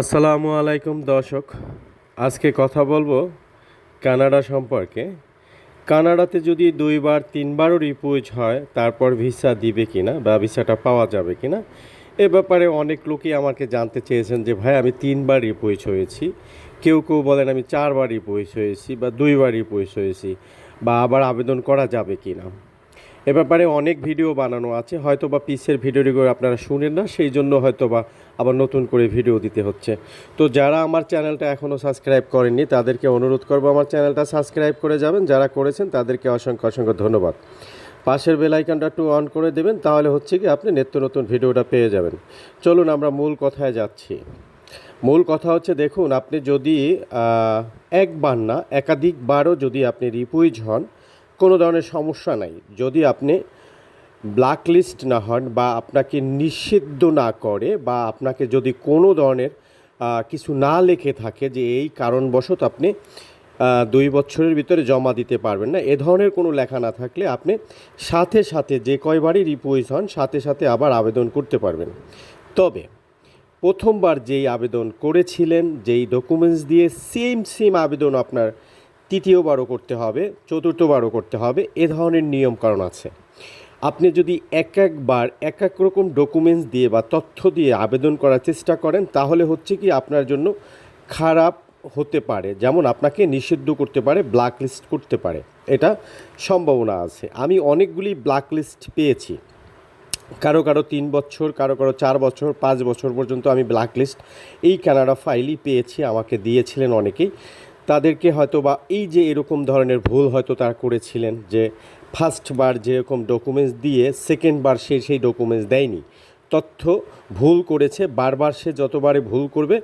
আসসালামু আলাইকুম দর্শক। আজকে কথা বলব কানাডা সম্পর্কে। কানাডাতে যদি দুইবার, তিনবারও রিপুইজ হয়, তারপর ভিসা দিবে কিনা বা ভিসাটা পাওয়া যাবে কিনা, এ ব্যাপারে অনেক লোকই আমাকে জানতে চেয়েছেন যে, ভাই, আমি তিনবার রিপুইজ হয়েছি। কেউ কেউ বলেন, আমি চারবার রিপুইজ হয়েছি বা দুইবার রিপুইজ হয়েছি বা আবার আবেদন করা যাবে কিনা। এ ব্যাপারে অনেক ভিডিও বানানো আছে। হয়তো বা পিসের ভিডিওগুলো আপনারা শুনেন না, সেই জন্য হয়তো বা আবার নতুন করে ভিডিও দিতে হচ্ছে। তো যারা আমার চ্যানেলটা এখনও সাবস্ক্রাইব করেননি, তাদেরকে অনুরোধ করব আমার চ্যানেলটা সাবস্ক্রাইব করে যাবেন। যারা করেছেন, তাদেরকে অসংখ্য অসংখ্য ধন্যবাদ। পাশের বেলাইকানটা একটু অন করে দেবেন, তাহলে হচ্ছে কি আপনি নিত্য নতুন ভিডিওটা পেয়ে যাবেন। চলুন আমরা মূল কথায় যাচ্ছি। মূল কথা হচ্ছে, দেখুন, আপনি যদি একবার না, একাধিকবারও যদি আপনি রিপুইজ হন কোনো ধরনের সমস্যা নাই। যদি আপনি ব্ল্যাক লিস্ট না হন বা আপনাকে নিষিদ্ধ না করে বা আপনাকে যদি কোনো ধরনের কিছু না লেখে থাকে যে এই কারণবশত আপনি দুই বছরের ভিতরে জমা দিতে পারবেন না, এ ধরনের কোনো লেখা না থাকলে আপনি সাথে সাথে যে কয়বারই রিপুইজ হন, সাথে সাথে আবার আবেদন করতে পারবেন। তবে প্রথমবার যেই আবেদন করেছিলেন, যেই ডকুমেন্টস দিয়ে সেম সেম আবেদন আপনার তৃতীয়বারও করতে হবে, চতুর্থবারও করতে হবে, এ ধরনের নিয়ম কারণ আছে। আপনি যদি এক একবার এক এক রকম ডকুমেন্টস দিয়ে বা তথ্য দিয়ে আবেদন করার চেষ্টা করেন, তাহলে হচ্ছে কি আপনার জন্য খারাপ হতে পারে। যেমন আপনাকে নিষিদ্ধ করতে পারে ব্ল্যাক লিস্ট করতে পারে। এটা সম্ভাবনা আছে। আমি অনেকগুলি ব্ল্যাক লিস্ট পেয়েছি। কারও কারও তিন বছর, কারও কারও চার বছর, পাঁচ বছর পর্যন্ত আমি ব্ল্যাক লিস্ট এই কানাডা ফাইলই পেয়েছি, আমাকে দিয়েছিলেন অনেকেই। তাদেরকে হয়তো বা এই যে এরকম ধরনের ভুল হয়তো তারা করেছিলেন যে ফার্স্টবার যেরকম ডকুমেন্টস দিয়ে সেকেন্ডবার সে সেই ডকুমেন্টস দেয়নি। তথ্য ভুল করেছে, বারবার সে যতবারে ভুল করবে,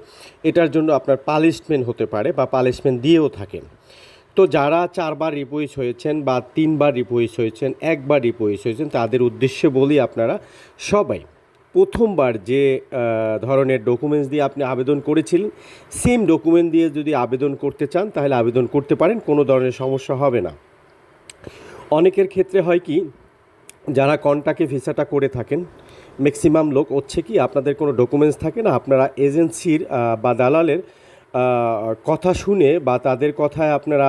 এটার জন্য আপনার পালিশমেন্ট হতে পারে বা পালিশমেন্ট দিয়েও থাকেন। তো যারা চারবার রিপোইস হয়েছেন বা তিনবার রিপোইস হয়েছেন, একবার রিপোইস হয়েছেন, তাদের উদ্দেশ্যে বলি আপনারা, সবাই প্রথমবার যে ধরনের ডকুমেন্টস দিয়ে আপনি আবেদন করেছিলেন সেম ডকুমেন্ট দিয়ে যদি আবেদন করতে চান, তাহলে আবেদন করতে পারেন, কোনো ধরনের সমস্যা হবে না। অনেকের ক্ষেত্রে হয় কি, যারা কন্টাকে ভিসাটা করে থাকেন ম্যাক্সিমাম লোক হচ্ছে কি, আপনাদের কোনো ডকুমেন্টস থাকে না, আপনারা এজেন্সির বা দালালের কথা শুনে বা তাদের কথায় আপনারা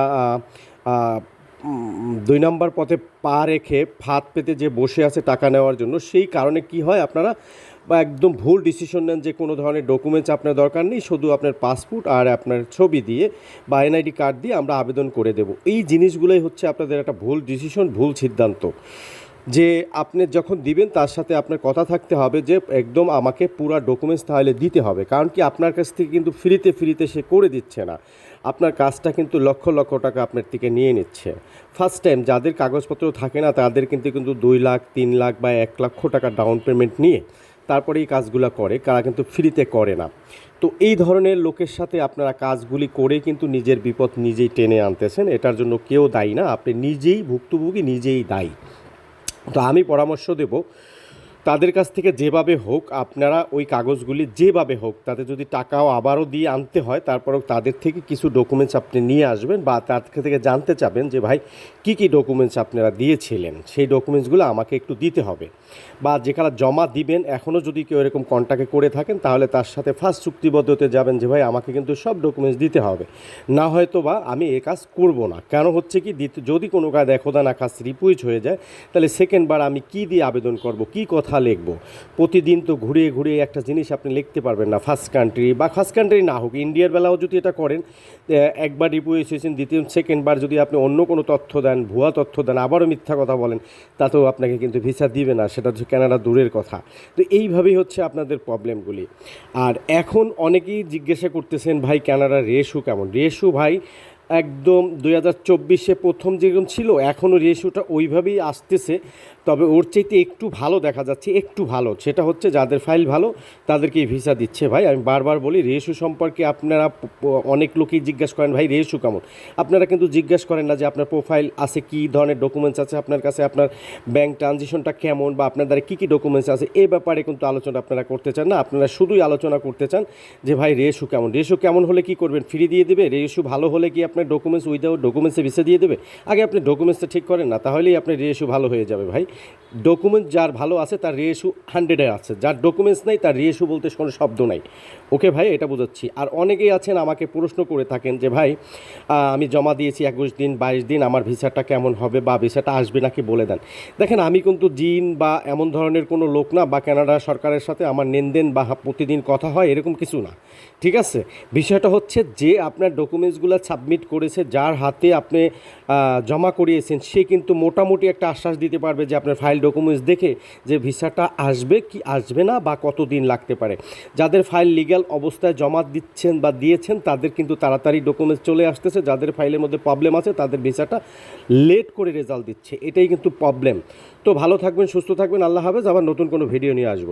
দুই নম্বর পথে পা রেখে ফাঁদ পেতে যে বসে আছে টাকা নেওয়ার জন্য, সেই কারণে কি হয়, আপনারা বা একদম ভুল ডিসিশন নেন যে কোনো ধরনের ডকুমেন্টস আপনার দরকার নেই, শুধু আপনার পাসপোর্ট আর আপনার ছবি দিয়ে বা এনআইডি কার্ড দিয়ে আমরা আবেদন করে দেব। এই জিনিসগুলোই হচ্ছে আপনাদের একটা ভুল ডিসিশন ভুল সিদ্ধান্ত। যে আপনি যখন দিবেন, তার সাথে আপনার কথা থাকতে হবে যে একদম আমাকে পুরো ডকুমেন্টস তাহলে দিতে হবে। কারণ কি আপনার কাছ থেকে কিন্তু ফ্রিতে ফ্রিতে সে করে দিচ্ছে না। আপনার কাজটা কিন্তু লক্ষ লক্ষ টাকা আপনার থেকে নিয়ে নিচ্ছে। ফার্স্ট টাইম যাদের কাগজপত্র থাকে না, তাদের কিন্তু কিন্তু দুই লাখ, তিন লাখ বা এক লক্ষ টাকা ডাউন পেমেন্ট নিয়ে তারপরে এই কাজগুলো করে, কারা কিন্তু ফ্রিতে করে না। তো এই ধরনের লোকের সাথে আপনারা কাজগুলি করে কিন্তু নিজের বিপদ নিজেই টেনে আনতেছেন, এটার জন্য কেউ দায়ী না, আপনি নিজেই ভুক্তভোগী, নিজেই দায়ী। তো আমি পরামর্শ দেব তাদের কাছ থেকে যেভাবে হোক আপনারা ওই কাগজগুলি যেভাবে হোক, তাতে যদি টাকাও আবারও দিয়ে আনতে হয়, তারপরেও তাদের থেকে কিছু ডকুমেন্টস আপনি নিয়ে আসবেন বা তার থেকে জানতে চাবেন যে, ভাই, কী কী ডকুমেন্টস আপনারা দিয়েছিলেন? সেই ডকুমেন্টসগুলো আমাকে একটু দিতে হবে। বা যেখানে জমা দিবেন এখনও যদি কেউ এরকম কন্ট্যাক্টে করে থাকেন, তাহলে তার সাথে ফার্স্ট চুক্তিবদ্ধতে যাবেন যে, ভাই, আমাকে কিন্তু সব ডকুমেন্টস দিতে হবে। না হয়তো বা আমি এ কাজ করব না। কেন হচ্ছে কি যদি কোনো কাজ একদা না কাজ রিপুইজ হয়ে যায়, তাহলে সেকেন্ডবার আমি কি দিয়ে আবেদন করব, কি কথা লিখব। প্রতিদিন তো ঘুরিয়ে ঘুরিয়ে একটা জিনিস আপনি লিখতে পারবেন না ফার্স্ট কান্ট্রি বা ফার্স্ট কান্ট্রি না হোক ইন্ডিয়ার বেলাও যদি এটা করেন একবার রিপুইজ হয়েছেন দ্বিতীয় সেকেন্ডবার যদি আপনি অন্য কোনো তথ্য দেন, ভুয়া তথ্য দেন, আবারও মিথ্যা কথা বলেন, তাতেও আপনাকে কিন্তু ভিসা দিবে না, সেটা হচ্ছে কানাডা দূরের কথা। তো এইভাবেই হচ্ছে আপনাদের প্রবলেমগুলি আর এখন অনেকেই জিজ্ঞাসা করতেছেন, ভাই কানাডার রেশু কেমন? রেশু ভাই, একদম দুই হাজার চব্বিশে প্রথম যেরকম ছিল, এখনও রেশিওটা ওইভাবেই আসতেছে। তবে ওর চাইতে একটু ভালো দেখা যাচ্ছে, একটু ভালো। সেটা হচ্ছে যাদের ফাইল ভালো, তাদেরকেই ভিসা দিচ্ছে ভাই। আমি বারবার বলি, রেশু সম্পর্কে আপনারা অনেক লোকই জিজ্ঞাসা করেন, ভাই, রেশু কেমন? আপনারা কিন্তু জিজ্ঞাসা করেন না যে আপনার প্রোফাইল আছে, কী ধরনের ডকুমেন্টস আছে আপনার কাছে, আপনার ব্যাংক ট্রানজিশনটা কেমন বা আপনার দ্বারা কী কী ডকুমেন্টস আছে। এ ব্যাপারে কিন্তু আলোচনা আপনারা করতে চান না। আপনারা শুধুই আলোচনা করতে চান যে, ভাই, রেশু কেমন? রেশু কেমন হলে কি করবেন? ফ্রি দিয়ে দেবে? রেশু ভালো হলে কি আপনার ডকুমেন্টস উইদাউট ডকুমেন্টসে ভিসা দিয়ে দেবে? আগে আপনি ডকুমেন্টসটা ঠিক করেন না, তাহলেই আপনার রেশু ভালো হয়ে যাবে ভাই। ডকুমেন্ট যার ভালো আছে, তার রিয়েশু হান্ড্রেডে আছে। যার ডকুমেন্টস নেই, তার রিয়েশু বলতে কোনো শব্দ নাই। ওকে ভাই, এটা বোঝাচ্ছি। আর অনেকেই আছেন আমাকে প্রশ্ন করে থাকেন যে, ভাই আমি জমা দিয়েছি একুশ দিন, বাইশ দিন, আমার ভিসাটা কেমন হবে বা ভিসাটা আসবে নাকি বলে দেন? দেখেন, আমি কিন্তু জিন বা এমন ধরনের কোনো লোক না, বা কানাডা সরকারের সাথে আমার লেনদেন বা প্রতিদিন কথা হয়, এরকম কিছু না। ঠিক আছে? বিষয়টা হচ্ছে যে, আপনার ডকুমেন্টসগুলো সাবমিট করেছে, যার হাতে আপনি জমা করিয়েছেন, সে কিন্তু মোটামুটি একটা আশ্বাস দিতে পারবে যে আপনার ফাইল ডকুমেন্টস দেখে যে ভিসাটা আসবে কি আসবে না বা কত দিন লাগতে পারে। যাদের ফাইল লিগ্যাল অবস্থায় জমা দিচ্ছেন বা দিয়েছেন, তাদের কিন্তু তাড়াতাড়ি ডকুমেন্টস চলে আসতেছে। যাদের ফাইলের মধ্যে প্রবলেম আছে, তাদের ভিসাটা লেট করে রেজাল্ট দিচ্ছে। এটাই কিন্তু প্রবলেম তো ভালো থাকবেন, সুস্থ থাকবেন। আল্লাহ হাফেজ। আবার নতুন কোনো ভিডিও নিয়ে আসব।